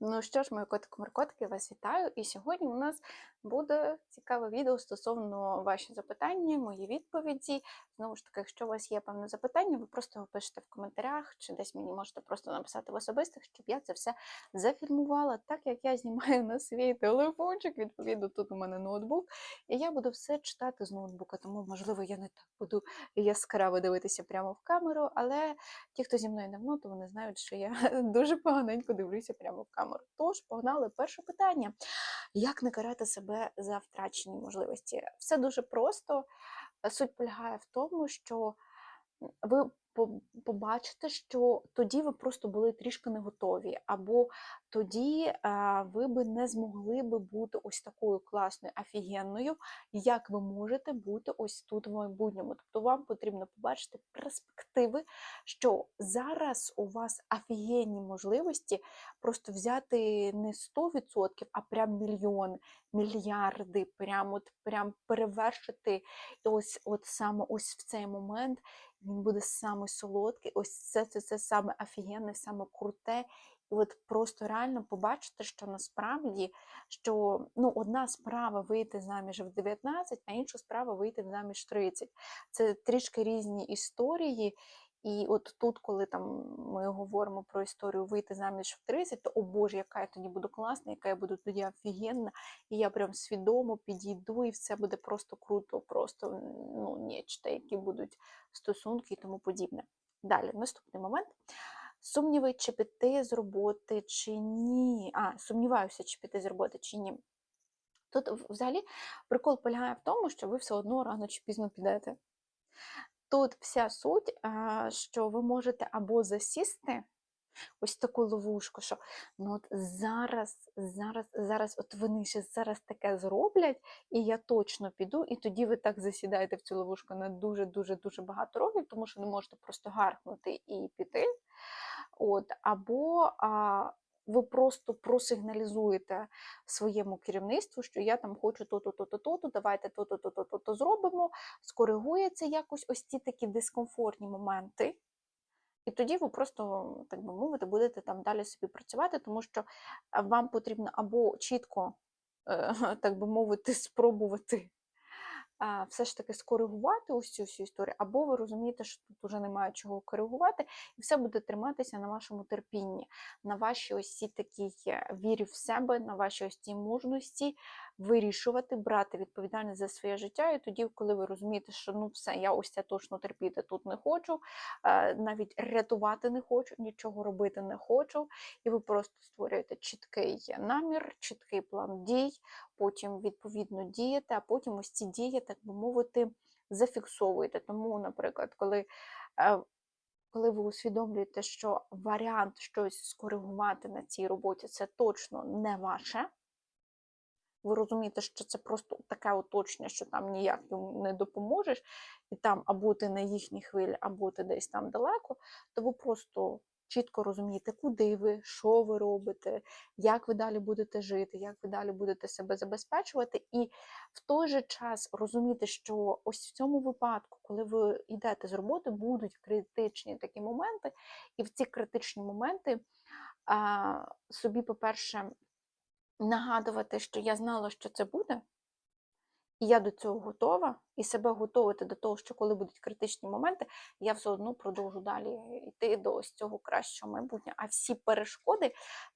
Ну що ж, мої котики-маркотики, вас вітаю. І сьогодні у нас буде цікаве відео стосовно ваші запитання, мої відповіді. Знову ж таки, якщо у вас є певне запитання, ви просто його пишете в коментарях, чи десь мені можете просто написати в особистих, щоб я це все зафільмувала, так як я знімаю на свій телефончик. Відповідно, тут у мене ноутбук, і я буду все читати з ноутбука, тому, можливо, я не так буду яскраво дивитися прямо в камеру, але ті, хто зі мною давно, то вони знають, що я дуже поганенько дивлюся прямо в камеру. Тож, погнали, перше питання: як не карати себе за втрачені можливості? Все дуже просто. Суть полягає в тому, що ви побачите, що тоді ви просто були трішки не готові, або тоді а, ви би не змогли би бути ось такою класною, офігенною, як ви можете бути ось тут в майбутньому. Тобто вам потрібно побачити перспективи, що зараз у вас офігенні можливості просто взяти не 100%, а прям мільйон, мільярди, прям от прям перевершити ось от саме ось в цей момент він буде саме солодкий. Ось це це, це саме офігенне, саме круте. І от просто реально побачити, що насправді що ну, одна справа вийти заміж в 19, а інша справа вийти заміж в 30. Це трішки різні історії. І от тут, коли там ми говоримо про історію вийти заміж в 30, то о Боже, яка я тоді буду класна, яка я буду тоді офігенна, і я прям свідомо підійду, і все буде просто круто, просто ну, нечто, які будуть стосунки і тому подібне. Далі, наступний момент. Сумніви, чи піти з роботи, чи ні. А, сумніваюся, чи піти з роботи, чи ні. Тут взагалі прикол полягає в тому, що ви все одно рано чи пізно підете. Тут вся суть, що ви можете або засісти ось таку ловушку, що ну от зараз, зараз, зараз, от вони ще зараз таке зроблять, і я точно піду, і тоді ви так засідаєте в цю ловушку на дуже-дуже дуже багато років, тому що не можете просто гаркнути і піти. От, Або а, ви просто просигналізуєте своєму керівництву, що я там хочу то-то, то-то, то-то, давайте то-то, то-то, то-то зробимо, скоригується якось ось ці такі дискомфортні моменти. І тоді ви просто, так би мовити, будете там далі собі працювати, тому що вам потрібно або чітко, е, так би мовити, спробувати все ж таки скоригувати ось цю всю історію, або ви розумієте, що тут вже немає чого коригувати, і все буде триматися на вашому терпінні, на вашій ось цій такій е, вірі в себе, на вашій ось цій мужності вирішувати, брати відповідальність за своє життя. І тоді, коли ви розумієте, що ну все, я ось це точно терпіти тут не хочу, е, навіть рятувати не хочу, нічого робити не хочу, і ви просто створюєте чіткий намір, чіткий план дій, потім відповідно дієте, а потім ось ці дії, так би мовити, зафіксовуєте. Тому, наприклад, коли е, коли ви усвідомлюєте, що варіант щось скоригувати на цій роботі це точно не ваше, ви розумієте, що це просто таке оточення, що там ніяк йому не допоможеш, і там або ти на їхній хвилі, або ти десь там далеко, то ви просто чітко розумієте, куди ви, що ви робите, як ви далі будете жити, як ви далі будете себе забезпечувати, і в той же час розуміти, що ось в цьому випадку, коли ви йдете з роботи, будуть критичні такі моменти, і в ці критичні моменти собі, по-перше, нагадувати, що я знала, що це буде, і я до цього готова, і себе готувати до того, що коли будуть критичні моменти, я все одно продовжу далі йти до ось цього кращого майбутнього. А всі перешкоди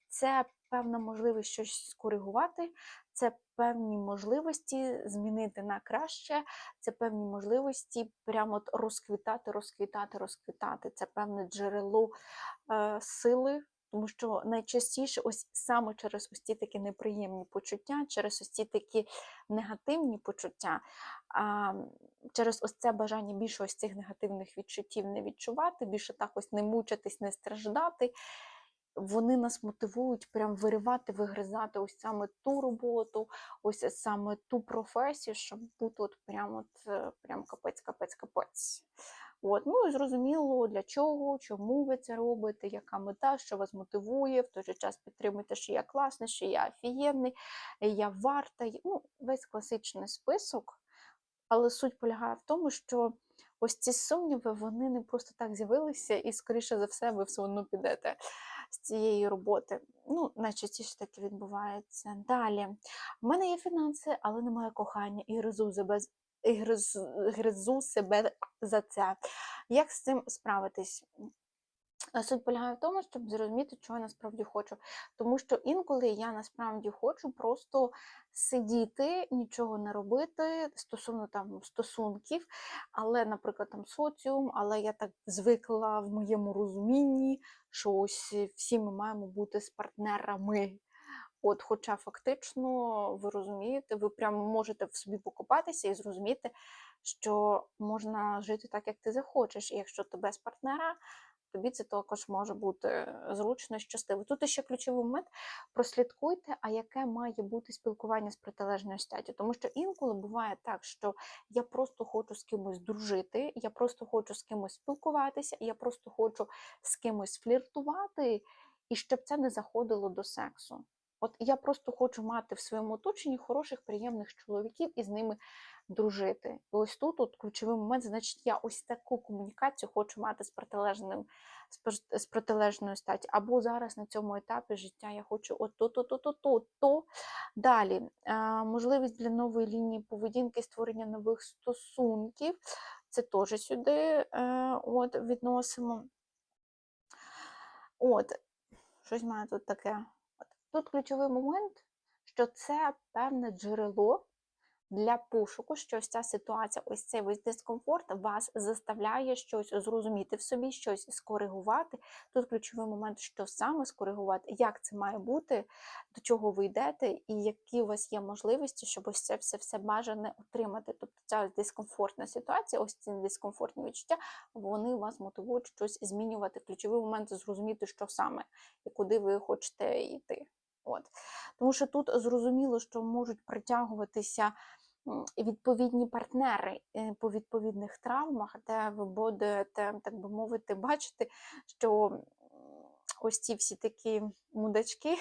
це певна можливість щось скоригувати, це певні можливості змінити на краще, це певні можливості прямо розквітати, розквітати, розквітати. Це певне джерело е, сили. Тому що найчастіше, ось саме через ось ці такі неприємні почуття, через ось ці такі негативні почуття, а, через ось це бажання більше ось цих негативних відчуттів не відчувати, більше так ось не мучитись, не страждати. Вони нас мотивують прям виривати, вигризати ось саме ту роботу, ось саме ту професію, щоб бути от прям от е, прям капець, капець, капець. От, Ну і зрозуміло, для чого, чому ви це робите, яка мета, що вас мотивує, в той же час підтримуйте, що я класний, що я офігенний, я варта. Ну, Весь класичний список, але суть полягає в тому, що ось ці сумніви вони не просто так з'явилися, і, скоріше за все, ви все одно підете. З цієї роботи. Ну, найчастіше таке відбувається. Далі. У мене є фінанси, але немає кохання і гризу себе, і гризу себе за це. Як з цим справитись? Суть полягає в тому, щоб зрозуміти, чого я насправді хочу. Тому що інколи я насправді хочу просто сидіти, нічого не робити стосовно там стосунків, але, наприклад, там соціум, але я так звикла в моєму розумінні, що ось всі ми маємо бути з партнерами. От, хоча фактично ви розумієте, ви прямо можете в собі покопатися і зрозуміти, що можна жити так, як ти захочеш. І якщо ти без партнера, тобі це також може бути зручно і щасливо. Тут ще ключовий момент: прослідкуйте, а яке має бути спілкування з протилежною статтю. Тому що інколи буває так, що я просто хочу з кимось дружити, я просто хочу з кимось спілкуватися, я просто хочу з кимось фліртувати, і щоб це не заходило до сексу. От я просто хочу мати в своєму оточенні хороших, приємних чоловіків і з ними дружити. І ось тут от ключовий момент, значить, я ось таку комунікацію хочу мати з протилежним з протилежною статі. Або зараз на цьому етапі життя я хочу от то, то, то, то, то, то. Далі е, можливість для нової лінії поведінки, створення нових стосунків. Це теж сюди е, от, відносимо. От, щось має тут таке. Тут ключовий момент, що це певне джерело для пошуку, що ось ця ситуація, ось цей весь дискомфорт вас заставляє щось зрозуміти в собі, щось скоригувати. Тут ключовий момент, що саме скоригувати, як це має бути, до чого ви йдете, і які у вас є можливості, щоб ось це все все бажане отримати. Тобто ця ось дискомфортна ситуація, ось ці дискомфортні відчуття, вони вас мотивують щось змінювати. Ключовий момент зрозуміти, що саме і куди ви хочете йти. От. Тому що тут зрозуміло, що можуть притягуватися відповідні партнери е, по відповідних травмах, де ви будете, так би мовити, бачити, що ось ці всі такі мудачки,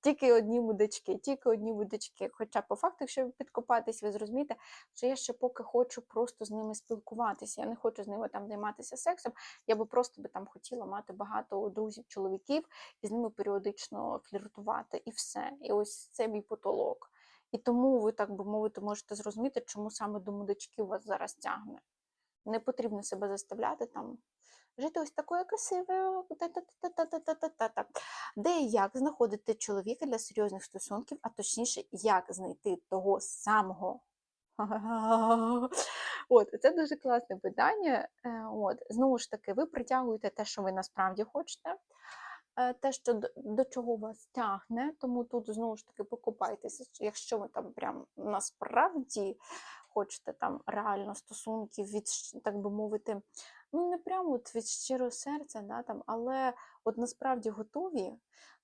тільки одні мудачки, тільки одні мудачки. Хоча по факту, якщо підкопатись, ви зрозумієте, що я ще поки хочу просто з ними спілкуватися. Я не хочу з ними там займатися сексом. Я би просто би там хотіла мати багато друзів, чоловіків і з ними періодично фліртувати, і все. І ось це мій потолок. І тому ви, так би мовити, можете зрозуміти, чому саме до мудачків вас зараз тягне. Не потрібно себе заставляти там жити ось такою красивою. Де і як знаходити чоловіка для серйозних стосунків, а точніше, як знайти того самого. От, це дуже класне питання. Е, От, знову ж таки, ви притягуєте те, що ви насправді хочете, е, те, що до, до чого вас тягне, тому тут знову ж таки покупайтеся, якщо ви там прям насправді хочете там реально стосунків від, так би мовити, ну не прямо от від щирого серця, да, там, але от насправді готові,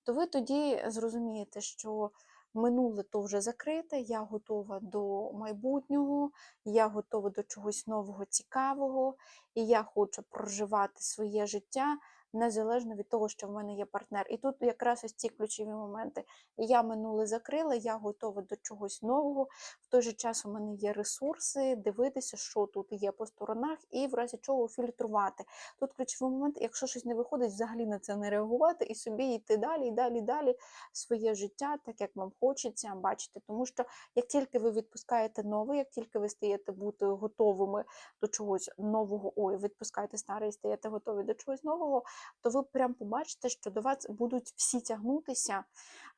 то ви тоді зрозумієте, що минуле то вже закрите, я готова до майбутнього, я готова до чогось нового, цікавого, і я хочу проживати своє життя незалежно від того, що в мене є партнер. І тут якраз ось ці ключові моменти. Я минуле закрила, я готова до чогось нового. В той же час у мене є ресурси, дивитися, що тут є по сторонах, і в разі чого фільтрувати. Тут ключовий момент, якщо щось не виходить, взагалі на це не реагувати і собі йти далі, і далі, і далі своє життя, так як вам хочеться бачити. Тому що як тільки ви відпускаєте нове, як тільки ви стаєте бути готовими до чогось нового, ой, відпускаєте старе і стаєте готові до чогось нового, то ви прям побачите, що до вас будуть всі тягнутися,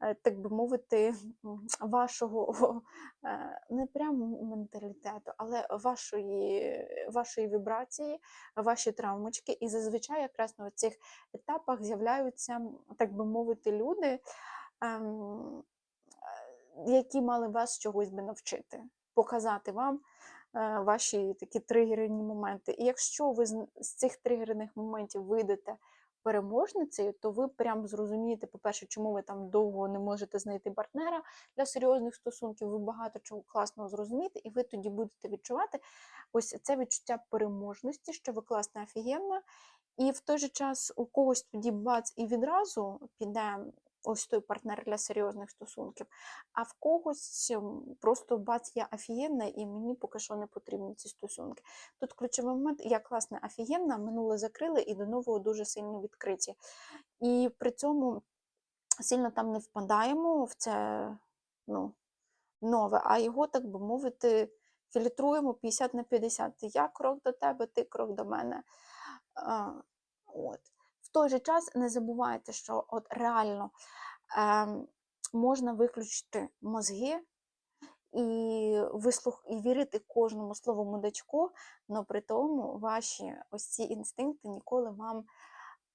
е, так би мовити, вашого е, не прямо менталітету, але вашої, вашої вібрації, ваші травмочки. І зазвичай якраз на цих етапах з'являються, так би мовити, люди. ем, е, які мали вас чогось би навчити, показати вам ваші такі тригерні моменти. І якщо ви з, з цих тригерних моментів вийдете переможницею, то ви прям зрозумієте, по-перше, чому ви там довго не можете знайти партнера для серйозних стосунків, ви багато чого класного зрозумієте, і ви тоді будете відчувати ось це відчуття переможності, що ви класна, офігенна. І в той же час у когось тоді бац і відразу піде ось той партнер для серйозних стосунків. А в когось просто бац, я офігенна, і мені поки що не потрібні ці стосунки. Тут ключовий момент, я класна офігенна, минуле закрили і до нового дуже сильно відкриті. І при цьому сильно там не впадаємо в це ну, нове, а його, так би мовити, фільтруємо 50 на 50. Я крок до тебе, ти крок до мене. А, от. В той же час не забувайте, що от реально е, можна виключити мозги і, вислух, і вірити кожному слову мудачку, але при тому ваші ось ці інстинкти ніколи вам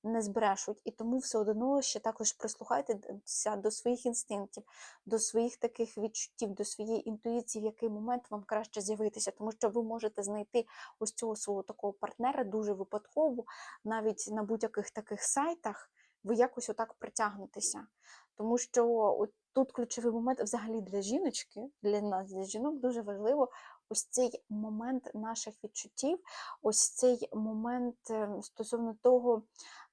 не збрешуть. І тому все одно ще також прислухайтеся до своїх інстинктів, до своїх таких відчуттів, до своєї інтуїції, в який момент вам краще з'явитися, тому що ви можете знайти ось цього свого такого партнера дуже випадково, навіть на будь-яких таких сайтах ви якось отак притягнетеся. Тому що от тут ключовий момент взагалі для жіночки, для нас, для жінок, дуже важливо ось цей момент наших відчуттів, ось цей момент е, стосовно того,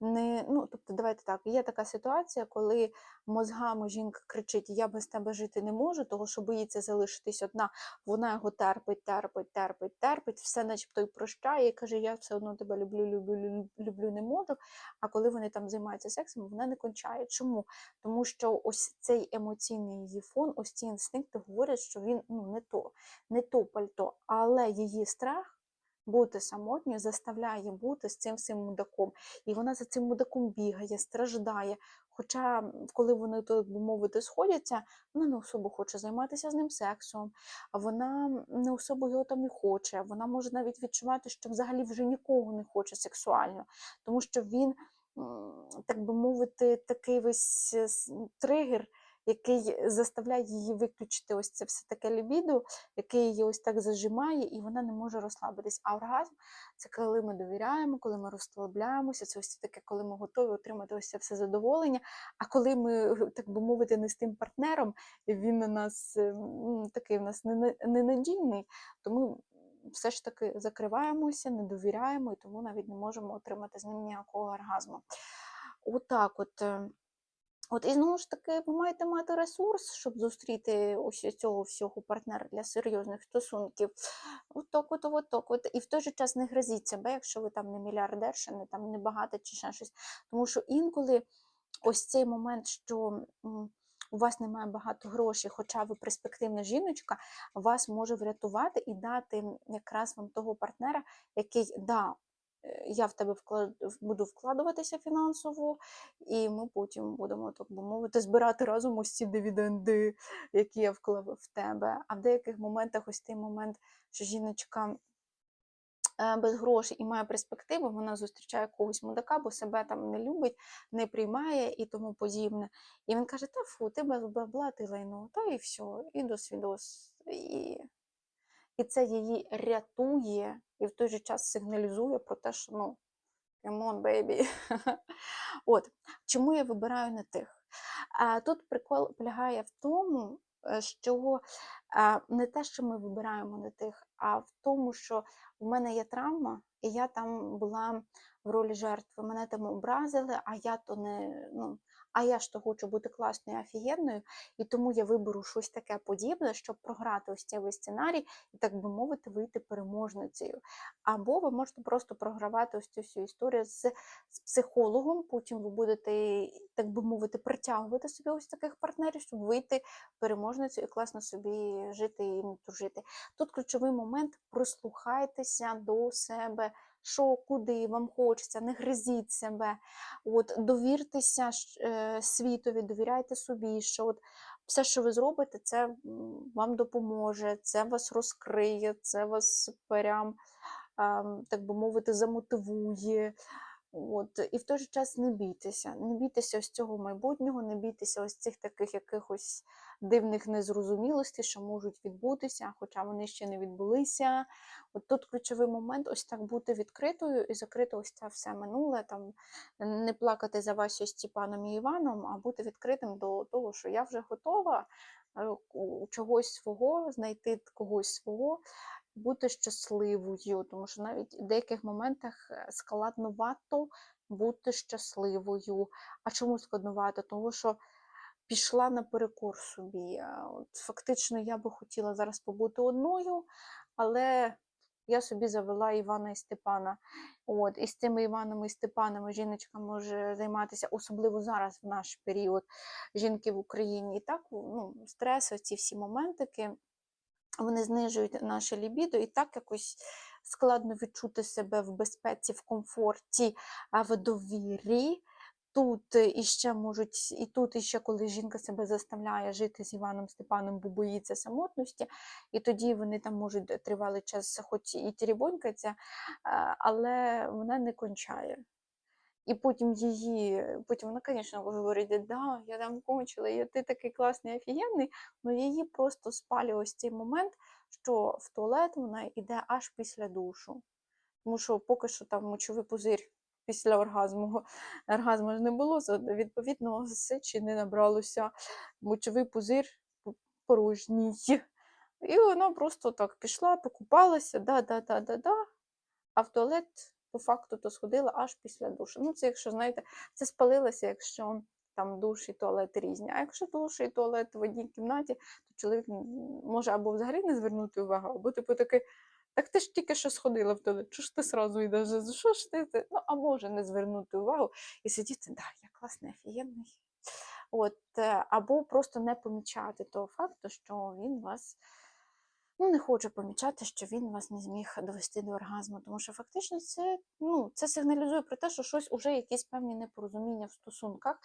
не, ну, тобто, давайте так, є така ситуація, коли мозгами жінка кричить: Я без тебе жити не можу, того що боїться залишитись одна, вона його терпить, терпить, терпить, терпить, все начебто й прощає, і каже, я все одно тебе люблю, люблю, люблю, не можу. А коли вони там займаються сексом, вона не кончає. Чому? Тому що ось цей емоційний її фон, ось ці інстинкти говорять, що він ну, не то, не то пальто, але її страх. Бути самотньою заставляє бути з цим всім мудаком. І вона за цим мудаком бігає, страждає. Хоча, коли вони, так би мовити, сходяться, вона не особо хоче займатися з ним сексом, а вона не особо його там і хоче. Вона може навіть відчувати, що взагалі вже нікого не хоче сексуально, тому що він, так би мовити, такий весь е, тригер, який заставляє її виключити ось це все таке лібідо, який її ось так зажимає, і вона не може розслабитись. А оргазм це коли ми довіряємо, коли ми розслабляємося, це ось таке, коли ми готові отримати ось це все задоволення. А коли ми, так би мовити, не з тим партнером, він на нас е, такий в нас нена- ненадійний, то ми все ж таки закриваємося, не довіряємо, і тому навіть не можемо отримати з ним ніякого оргазму. Отак от. е, От і знову ж таки, ви маєте мати ресурс, щоб зустріти ось цього всього партнера для серйозних стосунків. От так, от, от так, от. І в той же час не грозіть себе, якщо ви там не мільярдерша, не там не багата чи ще щось. Тому що інколи ось цей момент, що у вас немає багато грошей, хоча ви перспективна жіночка, вас може врятувати і дати якраз вам того партнера, який да. Е, Я в тебе вклад... буду вкладуватися фінансово, і ми потім будемо, так би мовити, збирати разом ось ці дивіденди, які я вклав в тебе. А в деяких моментах ось той момент, що жіночка е, без грошей і має перспективу, вона зустрічає когось мудака, бо себе там не любить, не приймає і тому подібне. І він каже: Та фу, ти без бабла, ти лайно, та і все, і до свідос. І... і це її рятує і в той же час сигналізує про те, що ну. Come on, baby. От, чому я вибираю не тих? А, Тут прикол полягає в тому, е, що не те, що ми вибираємо не тих, а в тому, що в мене є травма, і я там була в ролі жертви. Мене там образили, а я то не. ну, а я ж то хочу бути класною, офігенною, і тому я виберу щось таке подібне, щоб програти ось цей весь сценарій і, так би мовити, вийти переможницею. Або ви можете просто програвати ось цю всю історію з, з психологом, потім ви будете, так би мовити, притягувати собі ось таких партнерів, щоб вийти переможницею і класно собі жити і дружити. Тут ключовий момент прислухайтеся до себе. Що, куди вам хочеться, не гризіть себе, от, довіртеся е, світові, довіряйте собі, що от все, що ви зробите, це вам допоможе, це вас розкриє, це вас прям, так би мовити, замотивує. От, і в той же час не бійтеся, не бійтеся ось цього майбутнього, не бійтеся ось цих таких якихось дивних незрозумілостей, що можуть відбутися, хоча вони ще не відбулися. От тут ключовий момент ось так бути відкритою і закрити ось це все минуле, там не плакати за Васю Степаном і Іваном, а бути відкритим до того, що я вже готова е, чогось свого, знайти когось свого, бути щасливою, тому що навіть в деяких моментах е, складновато бути щасливою. А чому складновато? Тому що пішла наперекор собі. От, фактично, я би хотіла зараз побути одною, але я собі завела Івана і Степана. От, і з цими Іванами і Степанами жіночка може займатися, особливо зараз, в наш період жінки в Україні. І так, ну, стрес, ці всі моментики, вони знижують наше лібідо, і так якось складно відчути себе в безпеці, в комфорті, а в довірі. Тут е, іще можуть, і тут іще, коли жінка себе заставляє жити з Іваном Степаном, бо боїться самотності, і тоді вони там можуть тривалий час, хоч і тірібонькаться, е, але вона не кончає. І потім її, потім вона, звісно, говорить, да, я там кончила, я, ти такий класний, офігенний, але її просто спалює ось цей момент, що в туалет вона йде аж після душу. Тому що поки що там мочовий пузир після оргазму, оргазму ж не було, відповідно, сечі не набралося, мочовий пузир порожній. І вона просто так пішла, покупалася, да-да-да-да-да, а в туалет по факту то сходила аж після душу. Ну, це якщо, знаєте, це спалилося, якщо там душ і туалет різні. А якщо душ і туалет в одній кімнаті, то чоловік може або взагалі не звернути увагу, або типу такий, так ти ж тільки що сходила в туалет, чого ж ти сразу йдеш? Що ж ти? Ну, а може не звернути увагу і сидіти, да, я класний, офігенний. От, е, або просто не помічати того факту, що він вас ну, не хочу помічати, що він вас не зміг довести до оргазму, тому що фактично це, ну, це сигналізує про те, що щось уже якісь певні непорозуміння в стосунках,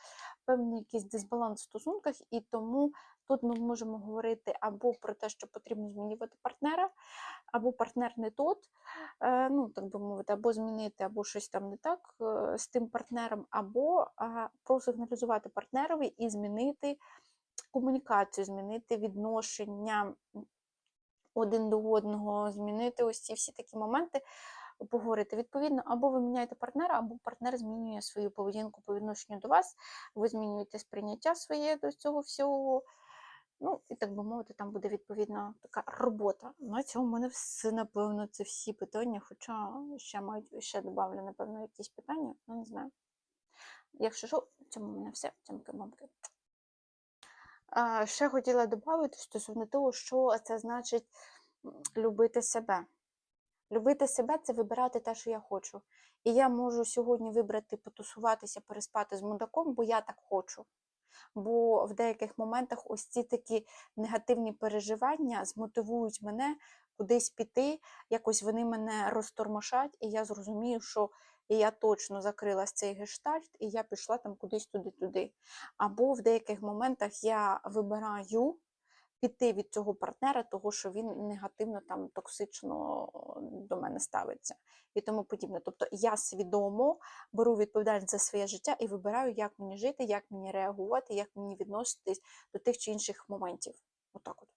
певний якийсь дисбаланс в стосунках, і тому тут ми можемо говорити або про те, що потрібно змінювати партнера, або партнер не тот, е, ну, так би мовити, або змінити, або щось там не так е, з тим партнером, або просигналізувати партнерові і змінити комунікацію, змінити відношення один до одного, змінити ось ці всі такі моменти, поговорити. Відповідно, або ви міняєте партнера, або партнер змінює свою поведінку по відношенню до вас, ви змінюєте сприйняття своє до цього всього. Ну, і так би мовити, там буде відповідна така робота. На цьому в мене все, напевно, це всі питання, хоча ще мають ще додавлю, напевно, якісь питання, ну не знаю. Якщо що, в цьому в мене все. Цьомки, мамки. А, ще хотіла додати стосовно того, що це значить любити себе. Любити себе це вибирати те, що я хочу. І я можу сьогодні вибрати потусуватися, переспати з мудаком, бо я так хочу. Бо в деяких моментах ось ці такі негативні переживання змотивують мене кудись піти, якось вони мене розтормошать, і я зрозумію, що я точно закрила цей гештальт, і я пішла там кудись туди-туди. Або в деяких моментах я вибираю піти від цього партнера, того що він негативно там токсично до мене ставиться і тому подібне. Тобто я свідомо беру відповідальність за своє життя і вибираю, як мені жити, як мені реагувати, як мені відноситись до тих чи інших моментів. Отак от.